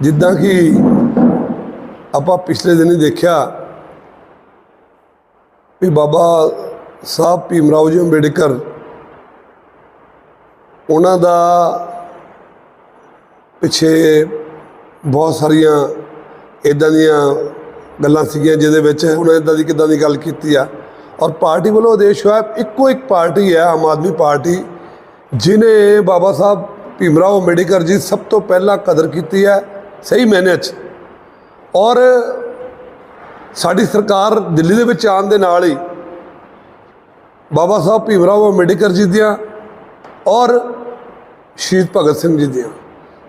ਜਿੱਦਾਂ ਕਿ ਆਪਾਂ ਪਿਛਲੇ ਦਿਨੀ ਦੇਖਿਆ ਵੀ ਬਾਬਾ ਸਾਹਿਬ ਭੀਮ ਰਾਓ ਜੀ ਅੰਬੇਡਕਰ ਉਹਨਾਂ ਦਾ ਪਿੱਛੇ ਬਹੁਤ ਸਾਰੀਆਂ ਇਦਾਂ ਦੀਆਂ ਗੱਲਾਂ ਸੀਗੀਆਂ ਜਿਹਦੇ ਵਿੱਚ ਉਹਨਾਂ ਇਦਾਂ ਦੀ ਕਿਦਾਂ ਦੀ ਗੱਲ ਕੀਤੀ ਆ। ਔਰ ਪਾਰਟੀ ਵੱਲੋਂ ਆਦੇਸ਼ ਹੋਇਆ ਇੱਕੋ ਇੱਕ ਪਾਰਟੀ ਹੈ, ਆਮ ਆਦਮੀ ਪਾਰਟੀ ਜਿਨੇ ਬਾਬਾ ਸਾਹਿਬ ਭੀਮ ਰਾਓ ਅੰਬੇਡਕਰ ਜੀ ਸਭ ਤੋਂ ਪਹਿਲਾਂ ਕਦਰ ਕੀਤੀ ਹੈ। ਸਹੀ ਮਾਇਨੇ 'ਚ ਔਰ ਸਾਡੀ ਸਰਕਾਰ ਦਿੱਲੀ ਦੇ ਵਿੱਚ ਆਉਣ ਦੇ ਨਾਲ ਹੀ ਬਾਬਾ ਸਾਹਿਬ ਭੀਮਰਾਓ ਅੰਬੇਡਕਰ ਜੀ ਦੀਆਂ ਔਰ ਸ਼ਹੀਦ ਭਗਤ ਸਿੰਘ ਜੀ ਦੀਆਂ।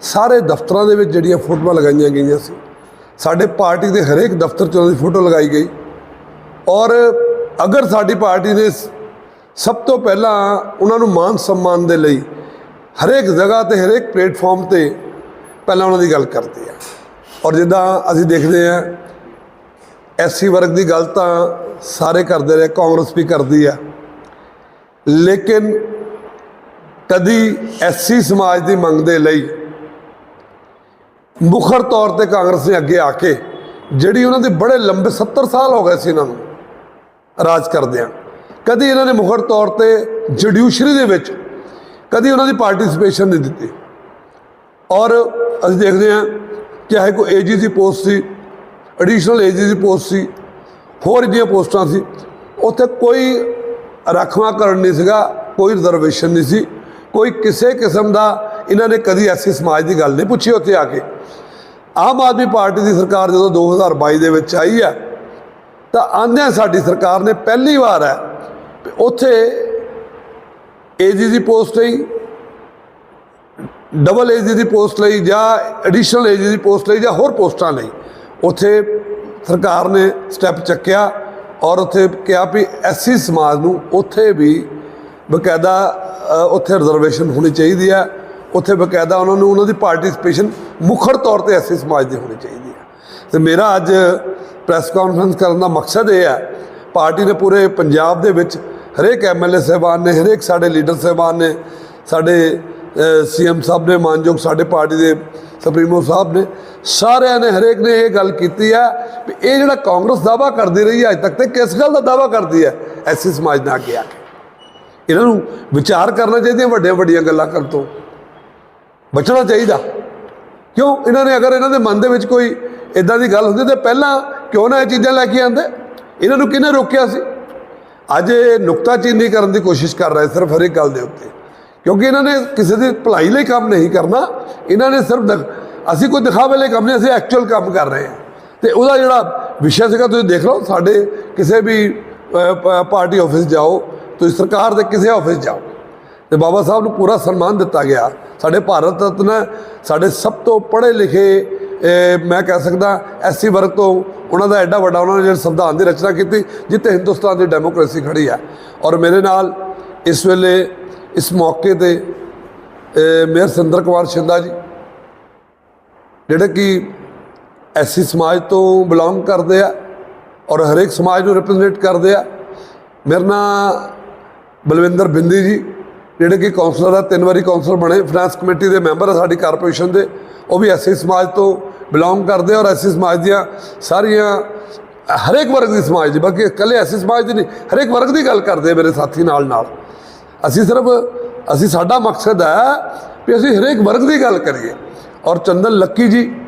ਸਾਰੇ ਦਫ਼ਤਰਾਂ ਦੇ ਵਿੱਚ ਜਿਹੜੀਆਂ ਫੋਟੋਆਂ ਲਗਾਈਆਂ ਗਈਆਂ ਸੀ। ਸਾਡੇ ਪਾਰਟੀ ਦੇ ਹਰੇਕ ਦਫ਼ਤਰ 'ਚ ਉਹਨਾਂ ਦੀ ਫੋਟੋ ਲਗਾਈ ਗਈ। ਔਰ ਅਗਰ ਸਾਡੀ ਪਾਰਟੀ ਨੇ ਸਭ ਤੋਂ ਪਹਿਲਾਂ ਉਹਨਾਂ ਨੂੰ ਮਾਨ ਸਨਮਾਨ ਦੇ ਲਈ ਹਰੇਕ ਜਗ੍ਹਾ ਤੇ, ਹਰੇਕ ਪਲੇਟਫਾਰਮ ਤੇ ਪਹਿਲਾਂ ਉਹਨਾਂ ਦੀ ਗੱਲ ਕਰਦੇ ਆ। ਔਰ ਜਿੱਦਾਂ ਅਸੀਂ ਦੇਖਦੇ ਆ ਐਸਸੀ ਵਰਗ ਦੀ ਗੱਲ ਤਾਂ ਸਾਰੇ ਕਰਦੇ ਰਹੇ, ਕਾਂਗਰਸ ਵੀ ਕਰਦੀ ਆ। ਲੇਕਿਨ ਕਦੀ ਐਸਸੀ ਸਮਾਜ ਦੀ ਮੰਗ ਦੇ ਲਈ ਮੁਖਰ ਤੌਰ ਤੇ ਕਾਂਗਰਸ ਨੇ ਅੱਗੇ ਆ ਕੇ ਜਿਹੜੀ ਉਹਨਾਂ ਦੇ ਬੜੇ ਲੰਬੇ 70 ਸਾਲ ਹੋ ਗਏ ਸੀ ਇਹਨਾਂ ਨੂੰ ਰਾਜ ਕਰਦਿਆਂ, ਕਦੀ ਇਹਨਾਂ ਨੇ ਮੁਖਰ ਤੌਰ ਤੇ ਜੁਡੀਸ਼ਰੀ ਦੇ ਵਿੱਚ ਕਦੀ ਉਹਨਾਂ ਦੀ ਪਾਰਟਿਸਿਪੇਸ਼ਨ ਨਹੀਂ ਦਿੱਤੀ। ਔਰ ਅਸੀਂ ਦੇਖਦੇ ਹਾਂ ਚਾਹੇ ਕੋਈ ਏਜੀ ਦੀ ਪੋਸਟ ਸੀ ਐਡੀਸ਼ਨਲ ਏਜੀ ਦੀ ਪੋਸਟ ਸੀ, ਹੋਰ ਜਿਹੜੀਆਂ ਪੋਸਟਾਂ ਸੀ, ਉੱਥੇ ਕੋਈ ਰਾਖਵਾਂਕਰਨ ਨਹੀਂ ਸੀਗਾ, ਕੋਈ ਰਿਜ਼ਰਵੇਸ਼ਨ ਨਹੀਂ ਸੀ, ਕੋਈ ਕਿਸੇ ਕਿਸਮ ਦਾ ਇਹਨਾਂ ਨੇ ਕਦੀ ਐਸੀ ਸਮਾਜ ਦੀ ਗੱਲ ਨਹੀਂ ਪੁੱਛੀ ਉੱਥੇ ਆ ਕੇ। ਆਮ ਆਦਮੀ ਪਾਰਟੀ ਦੀ ਸਰਕਾਰ ਜਦੋਂ 2022 ਦੇ ਵਿੱਚ ਆਈ ਹੈ, ਤਾਂ ਆਂਦਿਆਂ ਸਾਡੀ ਸਰਕਾਰ ਨੇ ਪਹਿਲੀ ਵਾਰ ਹੈ ਵੀ ਉੱਥੇ ਏਜੀ ਦੀ ਪੋਸਟ ਲਈ ਡਬਲ ਏਜ ਦੀ ਪੋਸਟ ਲਈ ਜਾਂ ਐਡੀਸ਼ਨਲ ਏਜ ਦੀ ਪੋਸਟ ਲਈ ਜਾਂ ਹੋਰ ਪੋਸਟਾਂ ਲਈ, ਉੱਥੇ ਸਰਕਾਰ ਨੇ ਸਟੈਪ ਚੱਕਿਆ ਔਰ ਉੱਥੇ ਕਿਹਾ ਵੀ ਐਸਸੀ ਸਮਾਜ ਨੂੰ ਉੱਥੇ ਵੀ ਬਕਾਇਦਾ ਉੱਥੇ ਰਿਜ਼ਰਵੇਸ਼ਨ ਹੋਣੀ ਚਾਹੀਦੀ ਹੈ। ਉੱਥੇ ਬਕਾਇਦਾ ਉਹਨਾਂ ਨੂੰ, ਉਹਨਾਂ ਦੀ ਪਾਰਟਿਸਿਪੇਸ਼ਨ ਮੁਖਰ ਤੌਰ ਤੇ ਐਸਸੀ ਸਮਾਜ ਦੀ ਹੋਣੀ ਚਾਹੀਦੀ ਹੈ। ਤੇ ਮੇਰਾ ਅੱਜ ਪ੍ਰੈਸ ਕਾਨਫਰੰਸ ਕਰਨ ਦਾ ਮਕਸਦ ਇਹ ਹੈ, ਪਾਰਟੀ ਨੇ ਪੂਰੇ ਪੰਜਾਬ ਦੇ ਵਿੱਚ ਹਰੇਕ ਐਮਐਲਏ ਸਾਹਿਬਾਨ ਨੇ, ਹਰੇਕ ਸਾਡੇ ਲੀਡਰ ਸਾਹਿਬਾਨ ਨੇ, ਸਾਡੇ ਸੀਐਮ ਸਾਹਿਬ ਨੇ, ਮਾਨਯੋਗ ਸਾਡੇ ਪਾਰਟੀ ਦੇ ਸੁਪਰੀਮੋ ਸਾਹਿਬ ਨੇ, ਸਾਰਿਆਂ ਨੇ, ਹਰੇਕ ਨੇ ਇਹ ਗੱਲ ਕੀਤੀ ਹੈ ਵੀ ਇਹ ਜਿਹੜਾ ਕਾਂਗਰਸ ਦਾਵਾ ਕਰਦੀ ਰਹੀ ਹੈ ਅੱਜ ਤੱਕ ਤੇ ਕਿਸ ਗੱਲ ਦਾ ਦਾਵਾ ਕਰਦੀ ਹੈ? ਐਸੀ ਸਮਾਜ ਨਾਲ ਅੱਗੇ ਇਹਨਾਂ ਨੂੰ ਵਿਚਾਰ ਕਰਨਾ ਚਾਹੀਦੀਆਂ ਵੱਡੀਆਂ ਵੱਡੀਆਂ ਗੱਲਾਂ ਕਰਨ ਤੋਂ। ਬਚਣਾ ਚਾਹੀਦਾ। ਕਿਉਂ? ਇਹਨਾਂ ਨੇ ਅਗਰ ਇਹਨਾਂ ਦੇ ਮਨ ਦੇ ਵਿੱਚ ਕੋਈ ਇਦਾਂ ਦੀ ਗੱਲ ਹੁੰਦੀ ਤੇ ਪਹਿਲਾਂ ਕਿਉਂ ਨਾ ਇਹ ਚੀਜ਼ਾਂ ਲੈ ਕੇ ਆਂਦੇ ਇਹਨਾਂ ਨੂੰ ਕਿਹਨੇ ਰੋਕਿਆ ਸੀ? ਅੱਜ ਇਹ ਨੁਕਤਾਚੀਨੀ ਕਰਨ ਦੀ ਕੋਸ਼ਿਸ਼ ਕਰ ਰਹੇ ਸਿਰਫ ਹਰੇਕ ਗੱਲ ਦੇ ਉੱਤੇ। ਕਿਉਂਕਿ ਇਹਨਾਂ ਨੇ ਕਿਸੇ ਦੀ ਭਲਾਈ ਲਈ ਕੰਮ ਨਹੀਂ ਕਰਨਾ ਇਹਨਾਂ ਨੇ ਸਿਰਫ ਦਿਖ- ਅਸੀਂ ਕੋਈ ਦਿਖਾਵੇ ਲਈ ਕੰਮ ਨਹੀਂ ਅਸੀਂ ਐਕਚੁਅਲ ਕੰਮ ਕਰ ਰਹੇ ਹਾਂ। ਤੇ ਉਹਦਾ ਜਿਹੜਾ ਵਿਸ਼ਾ ਸੀਗਾ ਤੁਸੀਂ ਦੇਖ ਲਓ ਸਾਡੇ ਕਿਸੇ ਵੀ ਪਾਰਟੀ ਆਫਿਸ ਜਾਓ ਤੁਸੀਂ ਸਰਕਾਰ ਦੇ ਕਿਸੇ ਆਫਿਸ ਜਾਓ ਤੇ ਬਾਬਾ ਸਾਹਿਬ ਨੂੰ ਪੂਰਾ ਸਨਮਾਨ ਦਿੱਤਾ ਗਿਆ। ਸਾਡੇ ਭਾਰਤ ਰਤਨ ਹੈ, ਸਾਡੇ ਸਭ ਤੋਂ ਪੜ੍ਹੇ ਲਿਖੇ ਮੈਂ ਕਹਿ ਸਕਦਾ ਐਸਸੀ ਵਰਗ ਤੋਂ ਉਹਨਾਂ ਦਾ ਐਡਾ ਵੱਡਾ ਉਹਨਾਂ ਨੇ ਜਿਹੜਾ ਸੰਵਿਧਾਨ ਦੀ ਰਚਨਾ ਕੀਤੀ ਜਿੱਥੇ ਹਿੰਦੁਸਤਾਨ ਦੀ ਡੈਮੋਕ੍ਰੇਸੀ ਖੜੀ ਹੈ। ਔਰ ਮੇਰੇ ਨਾਲ ਇਸ ਵੇਲੇ ਇਸ ਮੌਕੇ ਤੇ ਮੇਅਰ ਸਿੰਦਰ ਕੁਮਾਰ ਸ਼ਿੰਦਾ ਜੀ, ਜਿਹੜੇ ਕਿ ਐਸੀ ਸਮਾਜ ਤੋਂ ਬਿਲੋਂਗ ਕਰਦੇ ਆ ਔਰ ਹਰੇਕ ਸਮਾਜ ਨੂੰ ਰਿਪਰੈਜ਼ੈਂਟ ਕਰਦੇ ਆ। ਮੇਰਾ ਨਾਂ ਬਲਵਿੰਦਰ ਬਿੰਦੀ ਜੀ, ਜਿਹੜੇ ਕਿ ਕਾਉਂਸਲਰ ਆ, ਤਿੰਨ ਵਾਰੀ ਕਾਉਂਸਲਰ ਬਣੇ, ਫਾਈਨੈਂਸ ਕਮੇਟੀ ਦੇ ਮੈਂਬਰ ਆ ਸਾਡੀ ਕਾਰਪੋਰੇਸ਼ਨ ਦੇ, ਉਹ ਵੀ ਐਸੀ ਸਮਾਜ ਤੋਂ ਬਿਲੋਂਗ ਕਰਦੇ ਆ ਔਰ ਐਸੀ ਸਮਾਜ ਦੀਆਂ ਸਾਰੀਆਂ, ਹਰੇਕ ਵਰਗ ਦੀ ਸਮਾਜ ਦੀ, ਬਾਕੀ ਇਕੱਲੇ ਐਸੀ ਸਮਾਜ ਦੀ ਨਹੀਂ, ਹਰੇਕ ਵਰਗ ਦੀ ਗੱਲ ਕਰਦੇ ਮੇਰੇ ਸਾਥੀ ਨਾਲ ਨਾਲ ਅਸੀਂ ਸਿਰਫ, ਅਸੀਂ ਸਾਡਾ ਮਕਸਦ ਹੈ ਵੀ ਅਸੀਂ ਹਰੇਕ ਵਰਗ ਦੀ ਗੱਲ ਕਰੀਏ। ਔਰ ਚੰਦਨ ਲੱਕੀ ਜੀ,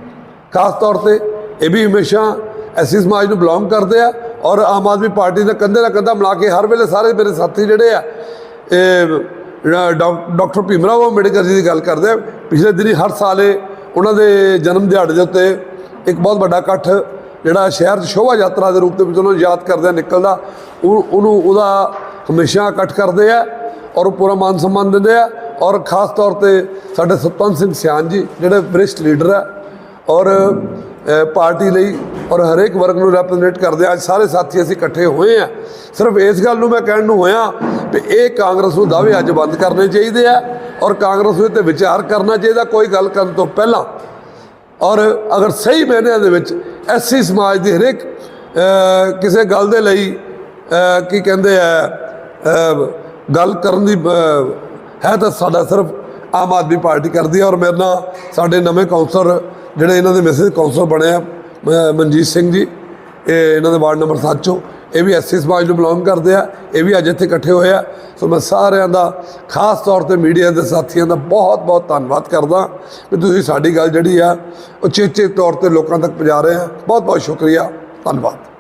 ਖਾਸ ਤੌਰ ਤੇ ਇਹ ਵੀ ਹਮੇਸ਼ਾ ਐਸੀ ਸਮਾਜ ਨੂੰ ਬਿਲੋਂਗ ਕਰਦੇ ਆ ਔਰ ਆਮ ਆਦਮੀ ਪਾਰਟੀ ਦਾ ਕੰਧੇ ਨਾਲ ਕੰਧਾ ਮਿਲਾ ਕੇ ਹਰ ਵੇਲੇ ਸਾਰੇ ਮੇਰੇ ਸਾਥੀ ਜਿਹੜੇ ਆ, ਇਹ ਜਿਹੜਾ ਡਾਕ- ਡਾਕਟਰ ਭੀਮਰਾਓ ਅੰਬੇਡਕਰ ਜੀ ਦੀ ਗੱਲ ਕਰਦੇ ਆ। ਪਿਛਲੇ ਦਿਨੀ ਹਰ ਸਾਲ ਉਹਨਾਂ ਦੇ ਜਨਮ ਦਿਹਾੜੇ ਦੇ ਉੱਤੇ ਇੱਕ ਬਹੁਤ ਵੱਡਾ ਇਕੱਠ ਜਿਹੜਾ ਸ਼ਹਿਰ 'ਚ ਸ਼ੋਭਾ ਯਾਤਰਾ ਦੇ ਰੂਪ ਦੇ ਵਿੱਚ ਉਹਨਾਂ ਨੂੰ ਯਾਦ ਕਰਦੇ ਆ ਨਿਕਲਦਾ। ਉਹ ਉਹਨੂੰ, ਉਹਦਾ ਹਮੇਸ਼ਾ ਇਕੱਠ ਕਰਦੇ ਆ। ਔਰ ਉਹ ਪੂਰਾ ਮਾਨ ਸਨਮਾਨ ਦਿੰਦੇ ਆ। ਔਰ ਖਾਸ ਤੌਰ ਤੇ ਸਾਡੇ ਸਤਪੰਤ ਸਿੰਘ ਸਿਆਨ ਜੀ, ਜਿਹੜੇ ਵਰਿਸ਼ਟ ਲੀਡਰ ਆ। ਔਰ ਪਾਰਟੀ ਲਈ ਔਰ ਹਰੇਕ ਵਰਗ ਨੂੰ ਰਿਪਰੈਜ਼ੈਂਟ ਕਰਦੇ ਆ। ਅੱਜ ਸਾਰੇ ਸਾਥੀ ਅਸੀਂ ਇਕੱਠੇ ਹੋਏ ਆ। ਸਿਰਫ ਇਸ ਗੱਲ ਨੂੰ ਮੈਂ ਕਹਿਣ ਨੂੰ ਹੋਇਆ ਵੀ ਇਹ ਕਾਂਗਰਸ ਨੂੰ ਦਾਅਵੇ ਅੱਜ ਬੰਦ ਕਰਨੇ ਚਾਹੀਦੇ ਆ ਔਰ ਕਾਂਗਰਸ ਨੂੰ ਤੇ ਵਿਚਾਰ ਕਰਨਾ ਚਾਹੀਦਾ ਕੋਈ ਗੱਲ ਕਰਨ ਤੋਂ ਪਹਿਲਾਂ। ਔਰ ਅਗਰ ਸਹੀ ਮਾਇਨਿਆਂ ਦੇ ਵਿੱਚ ਐਸਸੀ ਸਮਾਜ ਦੀ ਹਰੇਕ ਕਿਸੇ ਗੱਲ ਦੇ ਲਈ ਕੀ ਕਹਿੰਦੇ ਆ ਗੱਲ ਕਰਨ ਦੀ ਹੈ ਤਾਂ ਸਾਡਾ ਸਿਰਫ ਆਮ ਆਦਮੀ ਪਾਰਟੀ ਕਰਦੀ ਹੈ ਔਰ ਮੇਰੇ ਨਾਲ ਸਾਡੇ ਨਵੇਂ ਕਾਉਂਸਲਰ ਜਿਹੜੇ ਇਹਨਾਂ ਦੇ ਮੈਸੇਜ ਕਾਉਂਸਲਰ ਬਣੇ ਆ, ਮ- ਮਨਜੀਤ ਸਿੰਘ ਜੀ, ਇਹ ਇਹਨਾਂ ਦੇ ਵਾਰਡ ਨੰਬਰ 7 ਚੋਂ, ਇਹ ਵੀ ਐਸਸੀ ਸਮਾਜ ਨੂੰ ਬਿਲੋਂਗ ਕਰਦੇ ਆ, ਇਹ ਵੀ ਅੱਜ ਇੱਥੇ ਇਕੱਠੇ ਹੋਏ ਆ, ਸੋ ਮੈਂ ਸਾਰਿਆਂ ਦਾ, ਖਾਸ ਤੌਰ ਤੇ ਮੀਡੀਆ ਦੇ ਸਾਥੀਆਂ ਦਾ ਬਹੁਤ ਬਹੁਤ ਧੰਨਵਾਦ ਕਰਦਾ ਕਿ ਤੁਸੀਂ ਸਾਡੀ ਗੱਲ ਜਿਹੜੀ ਆ ਉਚੇਚੇ ਤੌਰ ਤੇ ਲੋਕਾਂ ਤੱਕ ਪਹੁੰਚਾ ਰਹੇ ਆ, ਬਹੁਤ ਬਹੁਤ ਸ਼ੁਕਰੀਆ, ਧੰਨਵਾਦ।